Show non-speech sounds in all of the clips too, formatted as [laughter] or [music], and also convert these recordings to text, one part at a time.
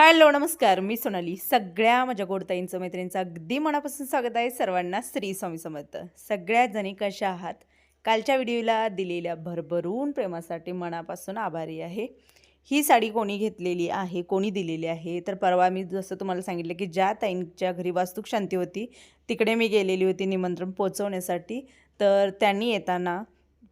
Hello नमस्कार. मी सोनाली. सगळ्या माझ्या गोडताईंचं मैत्रिणींचं अगदी मनापासून स्वागत आहे सर्वांना श्री स्वामी समर्थ. सगळ्या जणी कशा आहात? कालच्या व्हिडिओला दिलेल्या भरभरून प्रेमासाठी मनापासून आभारी आहे. ही साडी कोणी घेतलेली आहे कोणी दिलेली आहे? तर परवा मी जसं तुम्हाला सांगितलं की ज्या ताईंच्या घरी वास्तुक शांती होती तिकडे मी गेलेली होती निमंत्रण पोचवण्यासाठी. तर त्यांनी येताना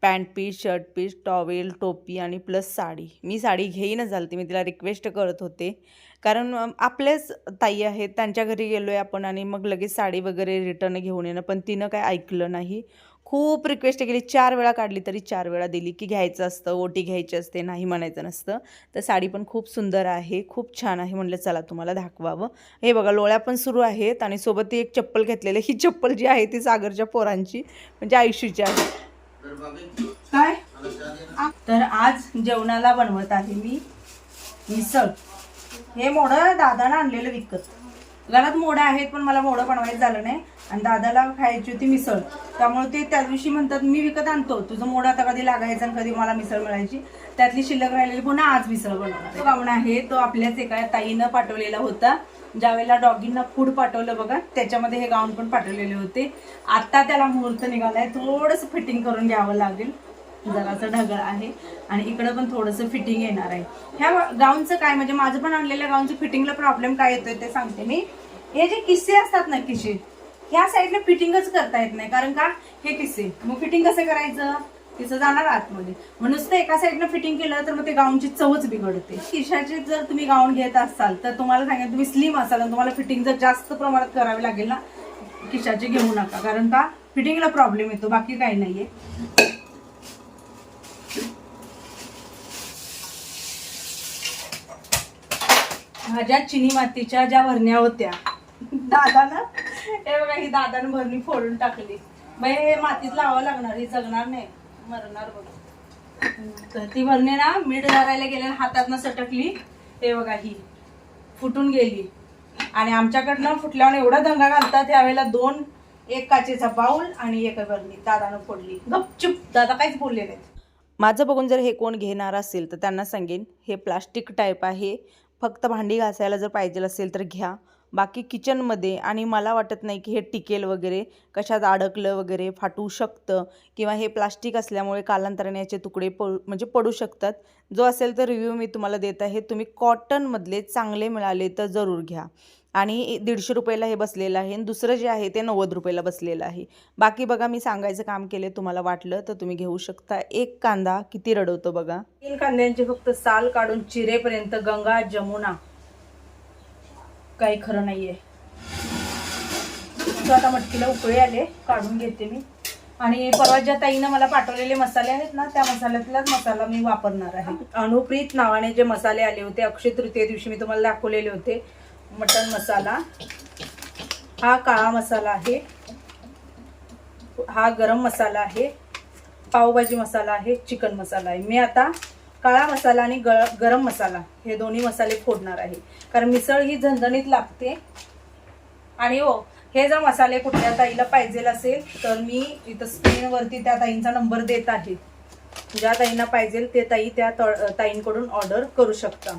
pant piece shirt piece towel टोपी आणि प्लस साडी. मी साडी घेईनच झाली मी तिला रिक्वेस्ट करत होते. कारण आपल्याच आपलेच ताई आहेत त्यांच्या घरी गेलो आहे आपण आणि मग लगेच साडी वगैरे रिटर्न घेऊन येणं पण तिनं काय ऐकलं नाही. खूप रिक्वेस्ट केली चार वेळा काढली तरी चार वेळा दिली की घ्यायचं असतं ओटी घ्यायची असते नाही म्हणायचं नसतं. तर साडी पण खूप सुंदर आहे खूप छान आहे म्हटलं चला तुम्हाला दाखवावं. हे बघा लोळ्या पण सुरू आहेत आणि सोबत ती एक चप्पल घेतलेली ही चप्पल जी आहे ती सागरच्या पोरांची म्हणजे आयुष्यची आहे. काय? तर आज जेवणाला बनवत आहे मी मिसळ. हे मोडं दादानं आणलेलं विकत. घरात मोडं आहेत पण मला मोडं बनवायचं झालं नाही. आणि दादाला खायची होती मिसळ. त्यामुळे ते त्या दिवशी म्हणतात मी विकत आणतो. तुझं मोडं आता कधी लागायचं आणि कधी मला मिसळ मिळायची. त्यातली शिल्लक राहिलेली पुन्हा आज मिसळ बनवणार तो आहे तो आपल्याच एका ताईनं पाठवलेला होता. ज्यावेळेला डॉगींना फूड पाठवलं बघा त्याच्यामध्ये हे गाऊन पण पाठवलेले होते. आता त्याला मुहूर्त निघालाय. थोडंसं फिटिंग करून घ्यावं लागेल. जरासं ढगळ आहे आणि इकडं पण थोडंसं फिटिंग येणार आहे. ह्या गाऊनचं काय? म्हणजे माझं पण आणलेल्या गाऊनचं फिटिंगला प्रॉब्लेम काय येतोय ते सांगते मी. हे जे किस्से असतात ना किस्से ह्या साईडला फिटिंगच करता येत नाही. कारण का? हे किस्से. मग फिटिंग कसं करायचं? तिचं जाणार आतमध्ये. मग नुसतं एका साईडनं फिटिंग केलं तर मग ते गाऊनची चवच बिघडते. किशाचे जर तुम्ही गाऊन घेत असाल तर तुम्हाला सांगेल तुम्ही स्लिम असाल आणि तुम्हाला फिटिंग जर जास्त प्रमाणात करावी लागेल ना किशाचे घेऊ नका. कारण का? फिटिंगला प्रॉब्लेम येतो. बाकी काही नाहीये. माझ्या चिनी मातीच्या ज्या भरण्या होत्या दादानं? हे बघा ही दादानं भरणी फोडून टाकली. बाई हे मातीत लावावं लागणार ही जगणार नाही. मरणार बघ. तर ती भरणी ना मीठ धरायला गेल्या हातातनं सटकली. हे बघा ही फुटून गेली. आणि आमच्याकडनं फुटल्यावर एवढा दंगा घालतात त्यावेळेला दोन एक काचेचा बाऊल आणि एक भरणी दादानं फोडली. गपचूप दादा काहीच बोलले नाहीत. माझं बघून जर हे कोण घेणार असेल तर त्यांना सांगेन हे प्लास्टिक टाईप आहे. फक्त भांडी घासायला जर पाहिजे असेल तर घ्या. बाकी किचनमध्ये आणि मला वाटत नाही की हे टिकेल वगैरे कशात अडकलं वगैरे फाटू शकतं किंवा हे प्लास्टिक असल्यामुळे कालांतराने याचे तुकडे प म्हणजे पडू शकतात. जो असेल तर रिव्ह्यू मी तुम्हाला देत आहे. तुम्ही कॉटनमधले चांगले मिळाले तर जरूर घ्या. आणि दीडशे रुपयाला हे बसलेलं आहे. आणि दुसरं जे आहे ते नव्वद रुपयाला बसलेलं आहे. बाकी बघा मी सांगायचं काम केले तुम्हाला वाटलं तर तुम्ही घेऊ शकता. एक कांदा किती रडवतो बघा. तीन कांद्यांचे फक्त साल काढून चिरेपर्यंत गंगा जमुना. काही खरं नाहीये. आता मटकीला उकळे आले काढून घेते मी. आणि परवा ज्या ताईनं मला पाठवलेले मसाले आहेत ना त्या मसाल्यातलाच मसाला मी वापरणार आहे. अनुप्रीत नावाने जे मसाले आले होते अक्षय तृतीय दिवशी मी तुम्हाला दाखवलेले होते मटन मसाला. हा काळा मसाला आहे. हा गरम मसाला आहे. पावभाजी मसाला आहे चिकन मसाला आहे. मी आता काळा मसाला आणि ग गरम मसाला हे दोन्ही मसाले फोडणार आहे. कारण मिसळ ही झणझणीत लागते. आणि हो हे जर मसाले कुठल्या ताईला पाहिजे असेल तर मी इथं स्क्रीनवरती त्या ताईंचा नंबर देत आहे. ज्या ताईंना पाहिजे ते ताई त्या ताईंकडून ऑर्डर करू शकता.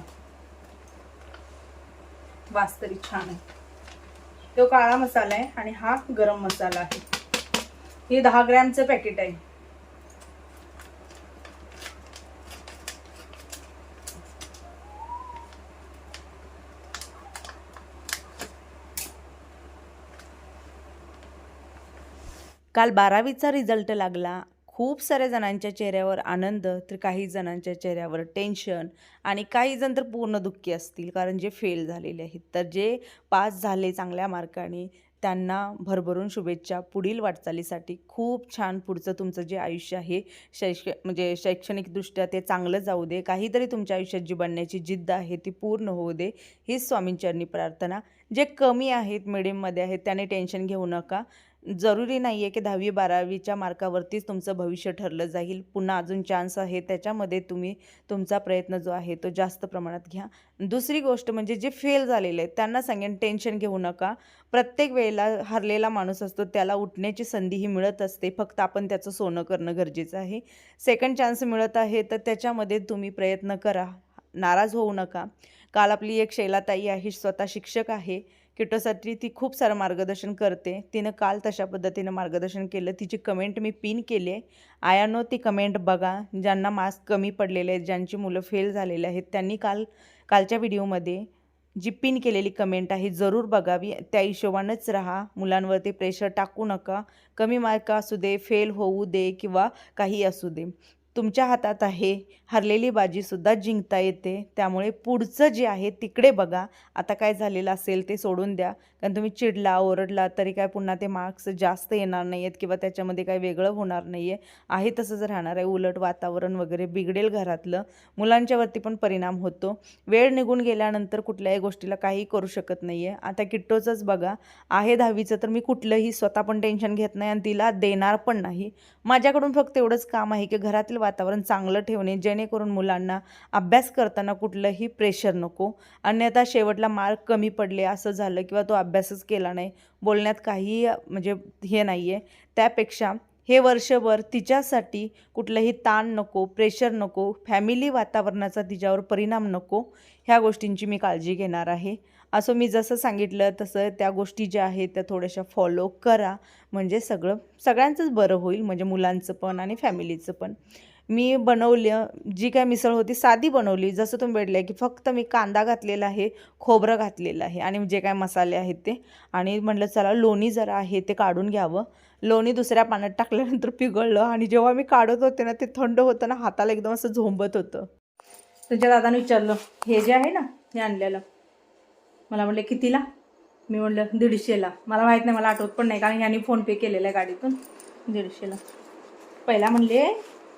वास तरी छान आहे. तो काळा मसाला आहे आणि हा गरम मसाला आहे. हे दहा ग्रॅमचं पॅकेट आहे. काल बारावीचा रिझल्ट लागला. खूप साऱ्या जणांच्या चेहऱ्यावर आनंद तर काही जणांच्या चेहऱ्यावर टेन्शन आणि काही जण तर पूर्ण दुःखी असतील कारण जे फेल झालेले आहेत. तर जे पास झाले चांगल्या मार्काने त्यांना भरभरून शुभेच्छा पुढील वाटचालीसाठी. खूप छान पुढचं तुमचं जे आयुष्य आहे शैक्ष म्हणजे शैक्षणिकदृष्ट्या ते चांगलं जाऊ दे. काहीतरी तुमच्या आयुष्यात जी बनण्याची जिद्द आहे ती पूर्ण होऊ दे. हीच स्वामींचरणी प्रार्थना. जे कमी आहेत मिडियममध्ये आहेत त्याने टेन्शन घेऊ नका. जरुरी नाही आहे की दहावी बारावीच्या मार्कावरतीच तुमचं भविष्य ठरलं जाईल. पुन्हा अजून चान्स आहे. त्याच्यामध्ये तुम्ही तुमचा प्रयत्न जो आहे तो जास्त प्रमाणात घ्या. दुसरी गोष्ट म्हणजे जे फेल झालेले आहेत त्यांना सांगेन टेन्शन घेऊ नका. प्रत्येक वेळेला हरलेला माणूस असतो त्याला उठण्याची संधीही मिळत असते. फक्त आपण त्याचं सोनं करणं गरजेचं आहे. सेकंड चान्स मिळत आहे तर त्याच्यामध्ये तुम्ही प्रयत्न करा. नाराज होऊ नका. काल आपली एक शैलाताई आहे स्वतः शिक्षक आहे. किटोसाठी ती खूप सारं मार्गदर्शन करते. तिनं काल तशा पद्धतीनं मार्गदर्शन केलं. तिची कमेंट मी पिन केली आहे. आयानो ती कमेंट बघा. ज्यांना मास्क कमी पडलेले आहेत ज्यांची मुलं फेल झालेले आहेत त्यांनी काल कालच्या व्हिडिओमध्ये जी पिन केलेली कमेंट आहे जरूर बघावी. त्या हिशोबानंच राहा. मुलांवरती प्रेशर टाकू नका. कमी मार्क असू दे फेल होऊ दे किंवा काही असू दे. तुमच्या हातात आहे. हरलेली बाजीसुद्धा जिंकता येते. त्यामुळे पुढचं जे आहे तिकडे बघा. आता काय झालेलं असेल ते सोडून द्या. कारण तुम्ही चिडला ओरडला तरी काय पुन्हा ते मार्क्स जास्त येणार नाही आहेत किंवा त्याच्यामध्ये काही वेगळं होणार नाही आहे आहे तसंच राहणार आहे. उलट वातावरण वगैरे बिघडेल घरातलं. मुलांच्यावरती पण परिणाम होतो. वेळ निघून गेल्यानंतर कुठल्याही गोष्टीला काही करू शकत नाही आहे आता किट्टोचंच बघा. आहे दहावीचं तर मी कुठलंही स्वतः पण टेन्शन घेत नाही आणि तिला देणार पण नाही. माझ्याकडून फक्त एवढंच काम आहे की घरातील वातावरण चांगलं ठेवणे जेणेकरून मुलांना अभ्यास करताना कुठलंही प्रेशर नको. अन्यथा शेवटला मार्क कमी पडले असं झालं किंवा तो अभ्यासच केला नाही. बोलण्यात काहीही म्हणजे हे नाही आहे त्यापेक्षा हे वर्षभर तिच्यासाठी कुठलंही ताण नको प्रेशर नको फॅमिली वातावरणाचा तिच्यावर परिणाम नको ह्या गोष्टींची मी काळजी घेणार आहे. असं मी जसं सांगितलं तसं त्या गोष्टी ज्या आहेत त्या थोड्याशा फॉलो करा. म्हणजे सगळं सगळ्यांचंच बरं होईल म्हणजे मुलांचं पण आणि फॅमिलीचं पण. मी बनवलं जी काय मिसळ होती साधी बनवली जसं तुम्ही भेटलं की फक्त मी कांदा घातलेला आहे खोबरं घातलेलं आहे आणि जे काय मसाले आहेत ते. आणि म्हटलं चला लोणी जरा आहे ते काढून घ्यावं. लोणी दुसऱ्या पाण्यात टाकल्यानंतर पिघळलं आणि जेव्हा मी काढत होते ना ते थंड होतं ना हाताला एकदम असं झोंबत होतं. तुझ्या दादाने विचारलं हे जे आहे ना हे आणलेलं. मला म्हटलं कितीला? मी म्हटलं दीडशेला. मला माहीत नाही मला आठवत पण नाही कारण यांनी फोनपे केलेलं आहे गाडीतून. दीडशेला. पहिला म्हणले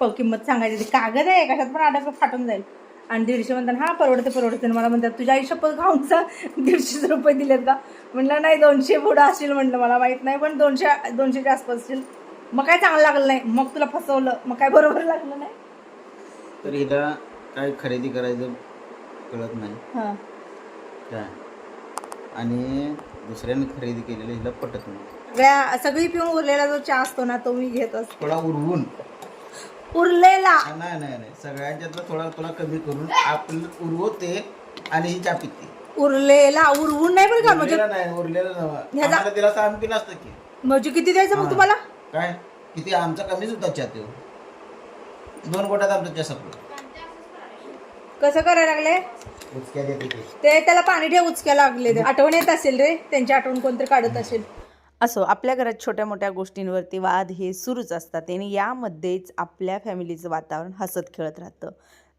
किंमत सांगायची ती कागद आहे कशात पण आडक फाटून जाईल. आणि दीडशे म्हणताना हा परवडते परवडते. मला म्हणतात तुझ्या आई शपथ खाऊनचा दीडशेच रुपये दिलेत का? म्हटलं नाही दोनशे पुढं असतील म्हटलं मला माहीत नाही पण दोनशे दोनशेच्या आसपास असतील मग काय चांगलं लागलं नाही. मग तुला फसवलं. मग काय बरोबर लागलं नाही? तर हिला काय खरेदी करायचं कळत नाही. हां. काय? आणि दुसऱ्याने खरेदी केलेलं हिला पटत नाही. सगळी पिऊन उरलेला जो चहा असतो ना तो मी घेत असतो. थोडा उरवून. उरलेला. नाही नाही नाही सगळ्यांच्यातला थोडा थोडा कमी करून आपलं उरवते आणि ही चहा पिते. उरलेला उरवून नाही बरं का? म्हणजे उरलेला नाही उरलेला नव्हा ह्याचा- आम्हाला तिला सांग पिलं असतं की. म्हणजे किती द्यायचं मग. तुम्हाला? काय? किती? आमचा कमीच होता चहा तो दोन गोट्यात आमचा चहा संपला. कसं करायला लागले? उचक्या देते ते. ते त्याला पाणी ठेव उचक्या लागले. ते. आठवण येत असेल रे त्यांची आठवण कोणतरी काढत असेल. असो आपल्या घरात छोट्या मोठ्या गोष्टींवरती वाद हे सुरूच असतात आणि यामध्येच आपल्या फॅमिलीचं वातावरण हसत खेळत राहतं.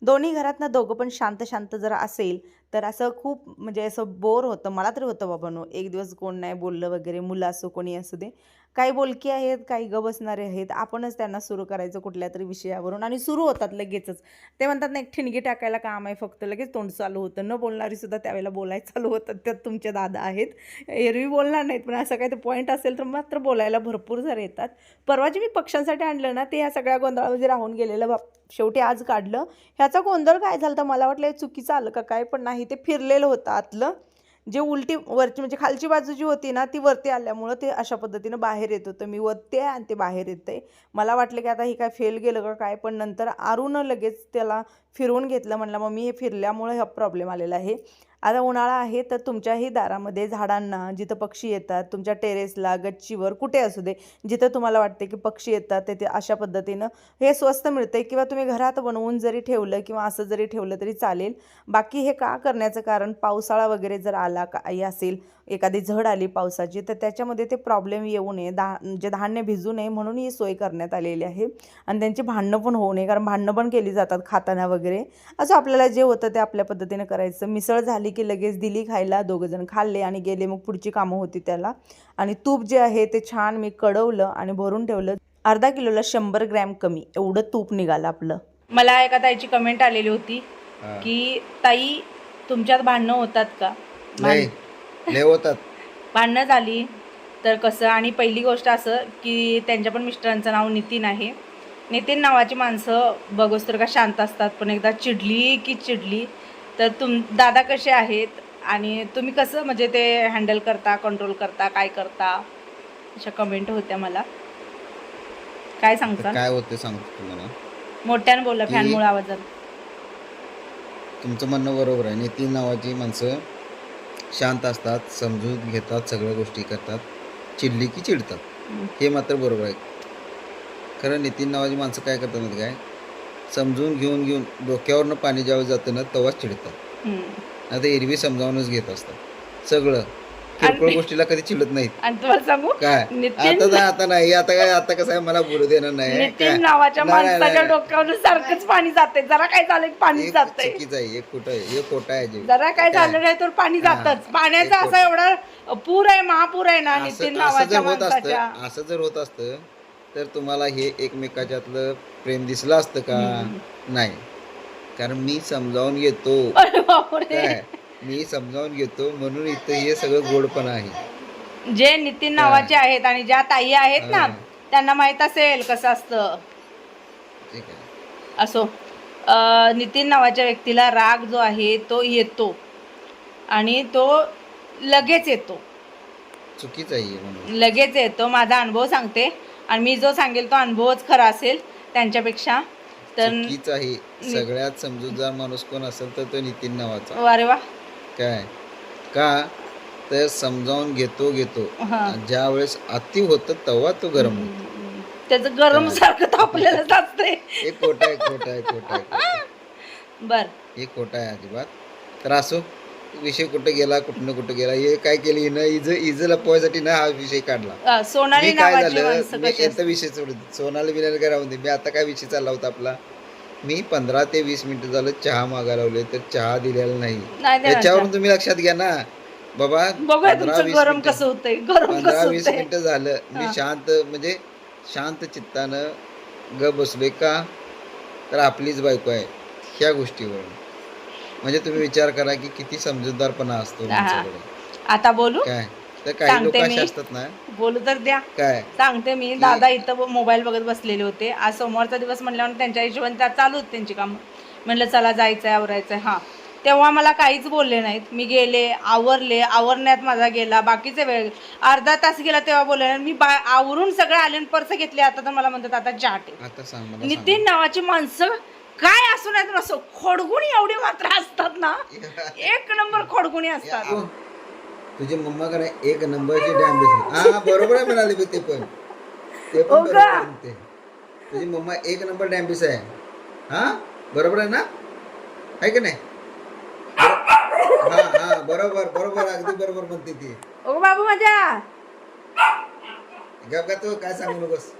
दोन्ही घरातनं दोघं पण शांत शांत जर असेल तर असं खूप म्हणजे असं बोर होतं मला तरी होतं बाबांनो एक दिवस कोण नाही बोललं वगैरे मुलं असो कोणी असू दे. काही बोलकी आहेत काही ग बसणारे आहेत. आपणच त्यांना सुरू करायचं कुठल्या तरी विषयावरून आणि सुरू होतात लगेचच. ते म्हणतात ना एक ठिणगी टाकायला काम आहे फक्त. लगेच तोंड चालू होतं. न बोलणारी सुद्धा त्यावेळेला बोलायला चालू होतं त्यात तुमचे दादा आहेत. एरवी बोलणार नाहीत. पण असं काही तर पॉईंट असेल तर मात्र बोलायला भरपूर जरा येतात. परवा जे मी पक्ष्यांसाठी आणलं ना ते ह्या सगळ्या गोंधळामध्ये राहून गेलेलं बाप शेवटी आज काढलं. ह्याचा गोंधळ काय झाला तर मला वाटलं हे चुकीचं आलं का काय? पण नाही ते फिरलेलं होतं आतलं. जे उलटी वरची म्हणजे खालची बाजू जी होती ना ती वरती आल्यामुळं ते अशा पद्धतीनं बाहेर येत होतं. मी वरते आहे आणि ते बाहेर येते मला वाटलं की आता हे काय फेल गेलं का काय पण नंतर आरून लगेच त्याला फिरवून घेतलं. म्हणलं मग मी हे फिरल्यामुळं हा प्रॉब्लेम आलेला आहे. आता उन्हाळा आहे तर तुमच्याही दारामध्ये झाडांना जिथं पक्षी येतात तुमच्या टेरेसला गच्चीवर कुठे असू दे जिथं तुम्हाला वाटते की पक्षी येतात ते अशा पद्धतीनं हे स्वस्त मिळते किंवा तुम्ही घरात बनवून जरी ठेवलं किंवा असं जरी ठेवलं तरी चालेल. बाकी हे का करण्याचं कारण पावसाळा वगैरे जर आला काही असेल एखादी झड आली पावसाची तर त्याच्यामध्ये ते प्रॉब्लेम येऊ नये दा जे म्हणजे धान्य भिजू नये म्हणून ही सोय करण्यात आलेली आहे. आणि त्यांची भांडणं पण होऊ नये कारण भांडणं पण केली जातात खाताना वगैरे. असं आपल्याला जे होतं ते आपल्या पद्धतीनं करायचं. मिसळ झाली की लगेच दिली खायला दोघंजण खाल्ले आणि गेले. मग पुढची कामं होती त्याला. आणि तूप जे आहे ते छान मी कडवलं आणि भरून ठेवलं. अर्धा किलोला शंभर ग्रॅम कमी. एवढं तूप निघालं आपलं. मला एका ताईची कमेंट आलेली होती की ताई तुमच्यात भांडणं होतात का? होतात. [laughs] भांडणं झाली तर कसं? आणि पहिली गोष्ट असं की त्यांच्या पण मिस्टरांचं नाव नितीन आहे. नितीन नावाची माणसं बघूस तर का शांत असतात. पण एकदा चिडली की चिडली. तर तुम दादा कसे आहेत? आणि तुम्ही कसं म्हणजे ते हँडल करता कंट्रोल करता काय करता? अशा कमेंट होत्या मला. काय सांगता? काय होते सांगतो तुम्हाला. मोठ्यानं बोला फॅनमुळे आवाजात. तुमचं म्हणणं बरोबर आहे. नितीन नावाची माणसं शांत असतात समजून घेतात सगळ्या गोष्टी करतात. चिडली की चिडतात. हे मात्र बरोबर आहे. खरं नितीन नावाची माणसं काय करतात माहिती काय? समजून घेऊन घेऊन डोक्यावरनं पाणी ज्यावेळेस जातं ना तेव्हाच चिडतात. आता एरवी समजावूनच घेत असतात. सगळं. किरकोळ गोष्टीला कधी चिडत नाहीत. आणि तुम्हाला सांगू? काय? आता नाही आता नाही आता काय आता कसं आहे मला बोलू देणार नाही. काय? नितीन नावाच्या नाही, नाही, माणसाच्या नाही. डोक्यावर सारखंच पाणी जाते जरा काय झालं की पाणी एक जातंय? चुकीचं आहे एक खोटं आहे? एक खोटं आहे जे. जरा काय? झालं नाही तर पाणी. जातच. पाण्याचा एक असा एवढा पूर आहे महापूर आहे ना नितीन असं जर होत माणसाच्या. असतं असं जर होत असतं तर तुम्हाला हे एकमेकाच्यातलं प्रेम दिसलं असतं का? नाही. कारण मी समजावून घेतो. काय? मी समजावून घेतो म्हणून इथं हे सगळं गोडपणा आहे. जे नितीन नावाचे आहेत आणि ज्या ताई आहेत ना. त्यांना माहीत असेल कसं असतं. असो. नितीन नावाच्या व्यक्तीला राग जो आहे तो येतो. आणि तो लगेच येतो. चुकीचं आहे म्हणून. लगेच येतो. माझा अनुभव सांगते. आणि मी जो सांगेल तो अनुभवच खरा असेल त्यांच्यापेक्षा. तर चुकीचं आहे. सगळ्यात समजूतदार माणूस कोण असेल तर तो नितीन नावाचा. अरे वा. काय? का? तर समजावून घेतो घेतो. हा. ज्या वेळेस अति होतं तेव्हा तो गरम होतो. त्याचं गरम सारखं तापलेलं असते हे खोटं आहे खोटं आहे खोटं आहे खोटं आहे. बर. हे खोटं आहे अजिबात. तर असो. विषय कुठं गेला कुठं ना कुठं गेला हे काय केलं हिनं इज इज लपवायसाठी ना हा विषय काढला. अं, सोनाली मी काय नावाची झालं माणसं मी कशी विषय सोडून सोनाली बिनाला काय राहून दे मी आता काय विषय चालला होता आपला? मी पंधरा ते वीस मिनिटं झालं चहा मागायला लावले तर चहा दिलेला नाही. नाही देणार त्याच्यावरून तुम्ही लक्षात घ्या ना. बाबा बघूया तुमचं गरम मिनिटं- कसं होतंय गरम पंधरा कसं वीस होतंय? मिनिटं झालं. मी हा. शांत म्हणजे शांत चित्तानं ग बसलोय का? तर आपलीच बायको आहे ह्या गोष्टीवर म्हणजे तुम्ही विचार करा की किती समजूतदारपणा असतो आता बोलू? काय? तर काही लोक सांगते असे मी. असतात ना. बोलू तर द्या. काय? सांगते मी. दादा इथं मोबाईल बघत बसलेले होते. आज सोमवारचा दिवस म्हणल्यावर त्यांच्या हिशोबाने त्या चालू होत त्यांची कामं. म्हणलं चला जायचंय आवरायचंय. हा. तेव्हा मला काहीच बोलले नाहीत. मी गेले आवरले. आवरण्यात माझा गेला. बाकीचे वेळ अर्धा तास गेला तेव्हा बोलले नाही. मी बा आवरून सगळं आले आणि पर्स घेतले. आता तर मला म्हणतात आता मला नितीन नावाची माणसं काय असू नाहीत नसो खोडगुणी एवढी मात्र असतात ना? [laughs] एक नंबर खोडगुणी असतात. तुझी मम्मा का नाही एक नंबरची डॅमेज हा बरोबर आहे म्हणाले मी ते पण. ते पण हो बरोबर म्हणते. तुझी मम्मा एक नंबर डॅम्बिस आहे. हा बरोबर आहे ना? आहे का नाही? हा हा बरोबर बरोबर अगदी बरोबर म्हणते ती. ओ बाबू माझ्या. गप का तू काय सांगू नकोस?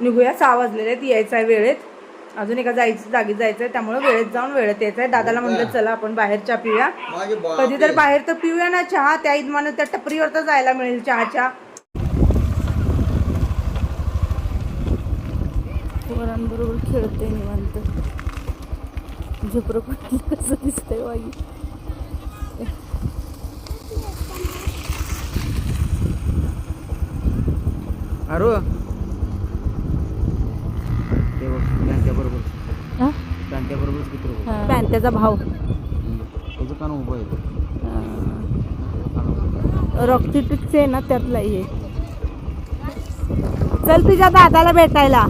निघूया सहा वाजलेले आहेत यायचं आहे वेळेत. अजून एका जायचं जागी जायचंय त्यामुळे वेळेत जाऊन वेळेत यायचंय. दादाला म्हणलं चला आपण बाहेर चहा पिऊया कधी तर बाहेर तर पिऊया ना चहा. त्या इदमानं त्या टपरीवर तर जायला मिळेल चहाच्या. पोरांबरोबर खेळते निवांत. झोपरं कसं दिसतंय वाई अरो बरोबर बरोबरच भाव? त्याचं कान उभं आहे. रॉकेटिकचे आहे ना त्यातला हे चल तुझ्या दादाला भेटायला.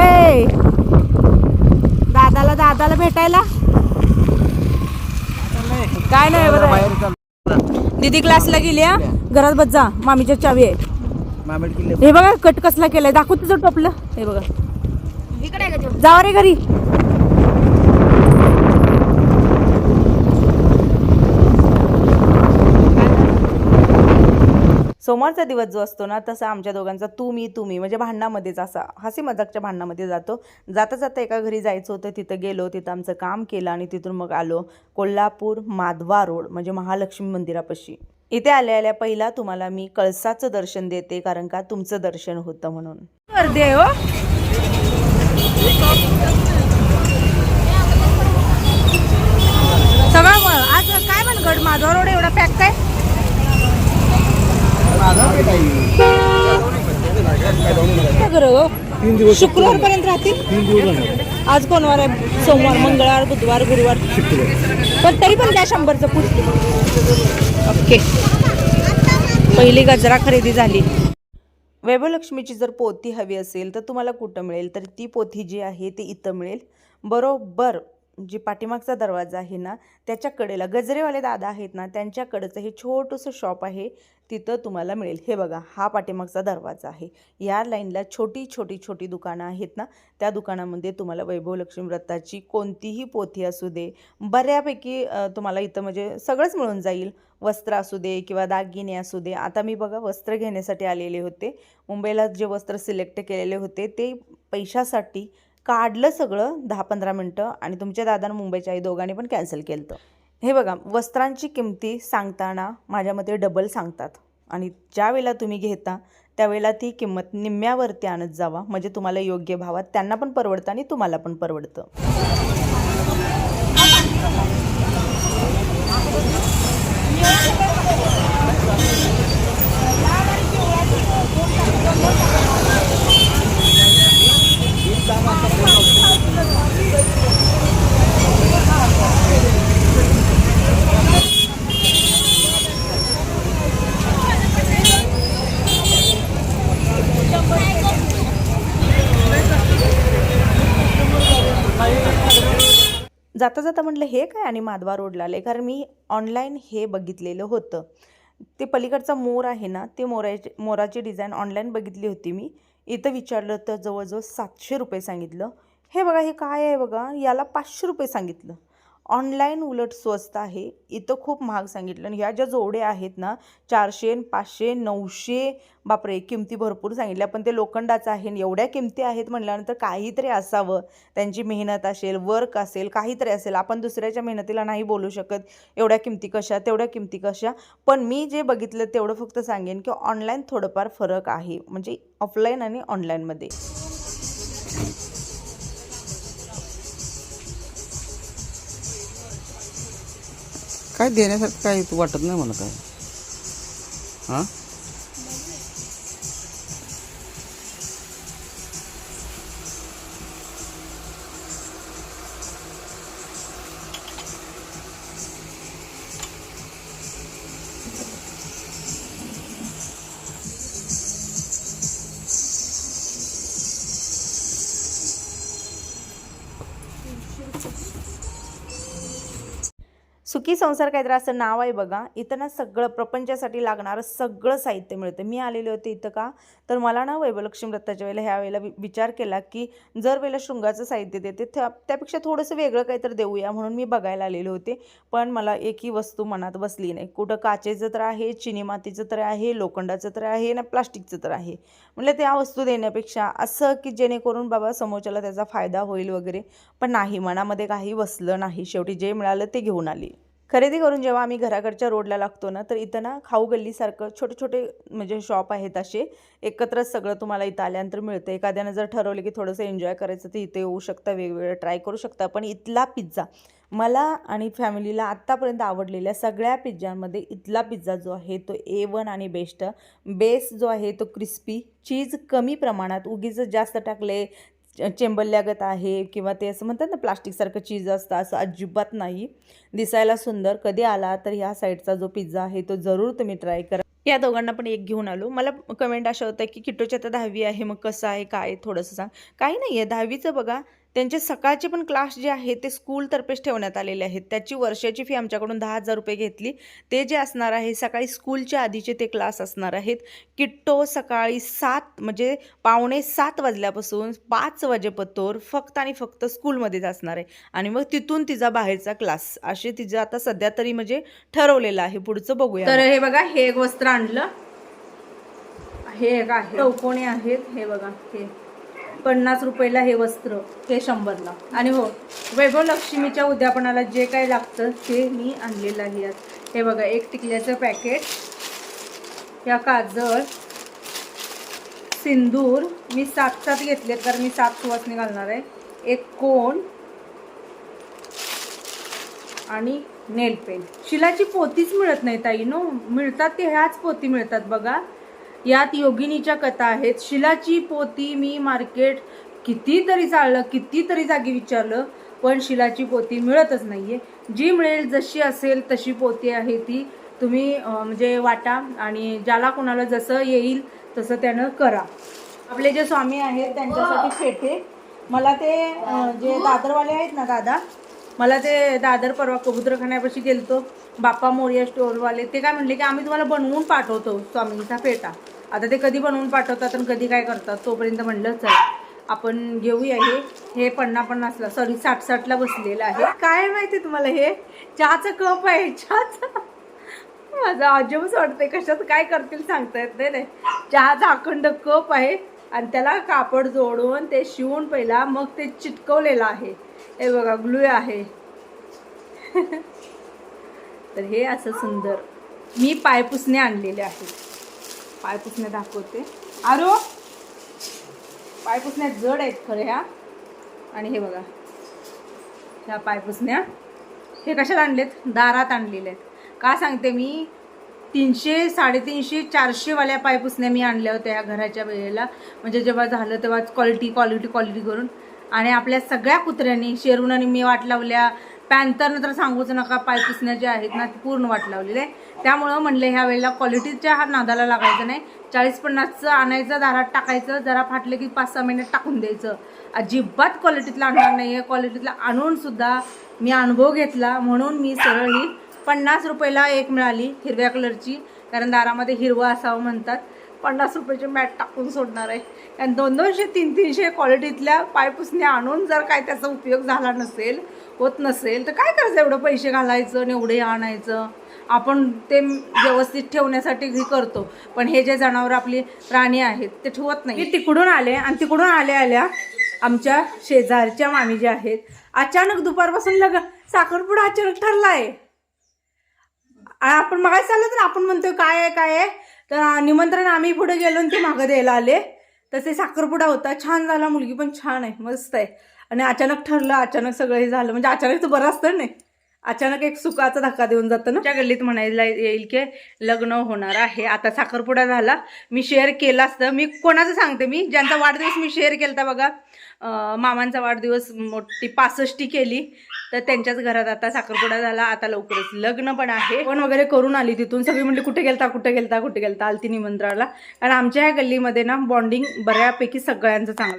ए! दादाला दादाला भेटायला? काय नाही बरं दीदी क्लासला गेली हा? घरात बस जा मामीच्या चावी आहे. हे बघा कट कसला केलाय. दाखव तुझं टोपलं. हे बघा. जावा रे घरी. सोमवारचा दिवस जो असतो ना तसा आमच्या दोघांचा तू मी तुम्ही म्हणजे भांडणामध्येच असा हसी मजाकच्या भांडणामध्ये जातो. जाता जाता एका घरी जायचं होतं तिथं गेलो तिथं आमचं काम केलं आणि तिथून मग आलो कोल्हापूर माधवा रोड म्हणजे महालक्ष्मी मंदिरापाशी. इथे आल्या आल्या पहिला तुम्हाला मी कळसाचं दर्शन देते कारण का तुमचं दर्शन होतं म्हणून. गर्दी आहे हो. सगळं आज काय म्हणगड माधवा रोड एवढा पॅक काय शुक्रवार पर्यंत राहतील? आज कोणवार आहे? सोमवार मंगळवार बुधवार गुरुवार. पण तरी पण द्या शंभरचं पुढे ओके. पहिली गजरा खरेदी झाली. वैभवलक्ष्मीची जर पोथी हवी असेल तर तुम्हाला कुठं मिळेल? तर ती पोथी जी आहे ती इथं मिळेल. बरोबर. जी पाठीमागचा दरवाजा आहे ना त्याच्या कडेला गजरेवाले दादा आहेत ना त्यांच्याकडचं हे छोटंसं शॉप आहे तिथं तुम्हाला मिळेल. हे बघा हा पाठीमागचा दरवाजा आहे. या लाईनला छोटी छोटी छोटी दुकानं आहेत ना त्या दुकानामध्ये तुम्हाला वैभव लक्ष्मी व्रताची कोणतीही पोथी असू दे बऱ्यापैकी तुम्हाला इथं म्हणजे सगळंच मिळून जाईल. वस्त्र असू दे किंवा दागिने असू दे. आता मी बघा वस्त्र घेण्यासाठी आलेले होते. मुंबईला जे वस्त्र सिलेक्ट केलेले होते ते पैशासाठी काढलं सगळं दहा पंधरा मिनटं आणि तुमच्या दादानं मुंबईच्या आई दोघांनी पण कॅन्सल केलं होतं हे बघा वस्त्रांची किमती सांगताना माझ्या मते डबल सांगतात. आणि ज्या वेळेला तुम्ही घेता त्यावेळेला ती किंमत निम्म्यावरती आणत जावा. म्हणजे तुम्हाला योग्य भावात त्यांना पण परवडतं आणि तुम्हाला पण परवडतं. जाता जाता म्हटलं हे काय? आणि माधवा रोडला आले. कारण मी ऑनलाईन हे बघितलेलं होतं. ते पलीकडचा मोर आहे ना ते मोराची मोराची डिझाईन ऑनलाईन बघितली होती मी. इथं विचारलं तर जवळजवळ सातशे रुपये सांगितलं. हे बघा हे काय आहे बघा? याला पाचशे रुपये सांगितलं. ऑनलाईन उलट स्वस्त आहे. इथं खूप महाग सांगितलं. आणि ह्या ज्या जोड्या आहेत ना चारशे पाचशे नऊशे बापरे किमती भरपूर सांगितल्या. पण ते लोखंडाचं आहे आणि एवढ्या किमती आहेत म्हटल्यानंतर काहीतरी असावं. त्यांची मेहनत असेल वर्क असेल काहीतरी असेल. आपण दुसऱ्याच्या मेहनतीला नाही बोलू शकत. एवढ्या किमती कशा तेवढ्या किमती कशा. पण मी जे बघितलं तेवढं फक्त सांगेन की ऑनलाईन थोडंफार फरक आहे. म्हणजे ऑफलाईन आणि ऑनलाईनमध्ये काय देण्यासारखं काय वाटत नाही मला काय? हां? सुखी संसार काहीतरी असं नाव आहे बघा. इथं ना सगळं प्रपंचासाठी लागणारं सगळं साहित्य मिळतं. मी आलेले होते इथं का? तर मला ना वैभलक्ष्मी दत्ताच्या वेळेला ह्या वेळेला विचार केला की जर वेळेला शृंगाचं साहित्य देते त्या त्यापेक्षा थोडंसं वेगळं काहीतरी देऊया म्हणून मी बघायला आलेले होते. पण मला एकही वस्तू मनात बसली नाही. कुठं काचेचं तर आहे चिनी मातीचं तर आहे लोखंडाचं तर आहे ना प्लास्टिकचं तर आहे. म्हणलं त्या वस्तू देण्यापेक्षा असं की जेणेकरून बाबा समोरच्याला त्याचा फायदा होईल वगैरे. पण नाही मनामध्ये काही बसलं नाही. शेवटी जे मिळालं ते घेऊन आली. खरेदी करून जेव्हा आम्ही घराकडच्या रोडला लागतो ना तर इथं ना खाऊ गल्लीसारखं छोटे छोटे म्हणजे शॉप आहेत असे. एकत्रच सगळं तुम्हाला इथं आल्यानंतर मिळतं. एखाद्यानं जर ठरवलं की थोडंसं एन्जॉय करायचं तर इथे येऊ शकता वेगवेगळं ट्राय करू शकता. पण इथला पिझ्झा मला आणि फॅमिलीला आत्तापर्यंत आवडलेल्या सगळ्या पिझ्झांमध्ये इथला पिझ्झा जो आहे तो ए वन आणि बेस्ट बेस जो आहे तो क्रिस्पी चीज कमी प्रमाणात उगीच जास्त टाकले चेंबल्यागत आहे किंवा ते असं म्हणतात ना प्लास्टिकसारखं चीज असतं असं अजिबात नाही. दिसायला सुंदर. कधी आला तर ह्या साईडचा जो पिझ्झा आहे तो जरूर तुम्ही ट्राय करा. या दोघांना पण एक घेऊन आलो. मला कमेंट अशा होत्या की किटोची आता दहावी आहे मग कसं आहे काय थोडंसं सांग. काही नाही आहे दहावीचं बघा. त्यांचे सकाळचे पण क्लास जे आहेत ते स्कूलतर्फेच ठेवण्यात आलेले आहेत. त्याची वर्षाची फी आमच्याकडून दहा हजार रुपये घेतली. ते जे असणार आहे सकाळी स्कूलच्या आधीचे ते क्लास असणार आहेत. किट्टो सकाळी सात म्हणजे पावणे सात वाजल्यापासून पाच वाजेपतोर फक्त आणि फक्त स्कूलमध्येच असणार आहे. आणि मग तिथून तिचा बाहेरचा क्लास असे तिचं आता सध्या तरी म्हणजे ठरवलेलं आहे. पुढचं बघूया तर हे बघा हे एक वस्त्र आणलं. हे एक आहे. चौकोणी आहेत हे बघा हे. पन्नास रुपयाला हे वस्त्र हे शंभरला. आणि हो वैभव लक्ष्मीच्या उद्यापनाला जे काही लागतं ते मी आणलेलं आहे यात. हे बघा एक टिकल्याचं पॅकेट या काजळ सिंदूर मी सात सात घेतले तर मी सात सुवासनी घालणार आहे. एक कोण आणि नेल पेंट. शिलाची पोतीच मिळत नाही ताई नो. मिळतात ते ह्याच पोती मिळतात बघा. यात योगिनीच्या कथा आहेत. शिलाची पोती मी मार्केट कितीतरी चाललं कितीतरी जागी विचारलं पण शिलाची पोती मिळतच नाहीये. जी मिळेल जशी असेल तशी पोती आहे ती तुम्ही म्हणजे वाटा आणि ज्याला कोणाला जसं येईल तसं त्यानं करा. आपले जे स्वामी आहेत त्यांच्यासाठी फेटे. मला ते जे दादरवाले आहेत ना दादा मला ते दादर परवा कबुतरखान्यापाशी गेलतो. बाप्पा मोरिया स्टोरवाले ते काय म्हणले की आम्ही तुम्हाला बनवून पाठवतो स्वामींचा फेटा आता ते कधी बनवून पाठवतात आणि कधी काय करतात तोपर्यंत म्हणलं चल आपण घेऊया हे. हे पन्ना पन्नासला सॉरी साठ साठला बसलेलं आहे. काय माहिती तुम्हाला हे? चहाचं कप आहे चहाचा. माझं अजबच वाटतंय कशात काय करतील सांगता येत नाही नाही चहाचा अखंड कप आहे आणि त्याला कापड जोडून ते शिवून पहिला मग ते चिटकवलेलं आहे. हे बघा ग्लू आहे. [laughs] तर हे असं सुंदर. मी पायपुसणे आणलेले आहेत पायपुसणे दाखवते. आरो! पायपुसण्या जड आहेत खरं ह्या. आणि हे बघा. ह्या पायपुसण्या हे कशात आणलेत? दारात आणलेले आहेत. का सांगते मी? तीनशे साडेतीनशे चारशेवाल्या पायपुसण्या मी आणल्या होत्या ह्या घराच्या वेळेला. म्हणजे जेव्हा झालं तेव्हाच क्वालिटी क्वालिटी क्वालिटी करून. आणि आपल्या सगळ्या कुत्र्यांनी शेरूनाने मी वाट लावल्या. पॅन्थरनं तर सांगूच नका पायपुसण्या जे आहेत ना पूर्ण वाट लावलेले आहे. त्यामुळं म्हणलं ह्या वेळेला क्वालिटीच्या हा नादाला लागायचं नाही. चाळीस पन्नासचं आणायचं दारात टाकायचं जरा फाटलं की पाच सहा महिन्यात टाकून द्यायचं. अजिबात क्वालिटीतलं आणणार नाही आहे क्वालिटीतलं आणूनसुद्धा मी अनुभव घेतला. म्हणून मी सरळ ही पन्नास रुपयाला एक मिळाली हिरव्या कलरची कारण दारामध्ये हिरवं असावं म्हणतात. पन्नास रुपयाची मॅट टाकून सोडणार आहे. कारण दोन दोनशे तीन तीनशे क्वालिटीतल्या पायपुसण्या आणून जर काय त्याचा उपयोग झाला नसेल होत नसेल तर काय करायचं एवढं पैसे घालायचं आणि एवढे आणायचं? आपण ते व्यवस्थित ठेवण्यासाठी हे करतो. पण हे जे जनावर आपली प्राणी आहेत ते ठेवत नाही. मी तिकडून आले आणि तिकडून आल्या आल्या आमच्या शेजारच्या मामी ज्या आहेत अचानक दुपारपासून लग साखरपुडा अचानक ठरला आहे आपण मागायला चाललं तर आपण म्हणतोय काय आहे काय आहे? तर निमंत्रण आम्ही पुढे गेलो आणि ते मागं द्यायला आले. तसे साखरपुडा होता. छान झाला मुलगी पण छान आहे मस्त आहे. आणि अचानक ठरलं अचानक सगळं हे झालं. म्हणजे अचानक तर बरं असतं नाही अचानक एक सुखाचा धक्का देऊन जातं ना. त्या गल्लीत म्हणायला येईल की लग्न होणार आहे. आता साखरपुडा झाला. मी शेअर केला असतं. मी कोणाचं सांगते मी? ज्यांचा वाढदिवस मी शेअर केला बघा. मामांचा वाढदिवस मोठी पासष्टी केली. तर त्यांच्याच घरात आता साखरपुडा झाला आता लवकरच. लग्न पण आहे. पण वगैरे करून आली तिथून. सगळी म्हणली कुठे गेलता कुठे गेलता कुठे गेलता? आलती निमंत्रणाला. कारण आमच्या ह्या गल्लीमध्ये ना बॉन्डिंग बऱ्यापैकी सगळ्यांचं चांगलं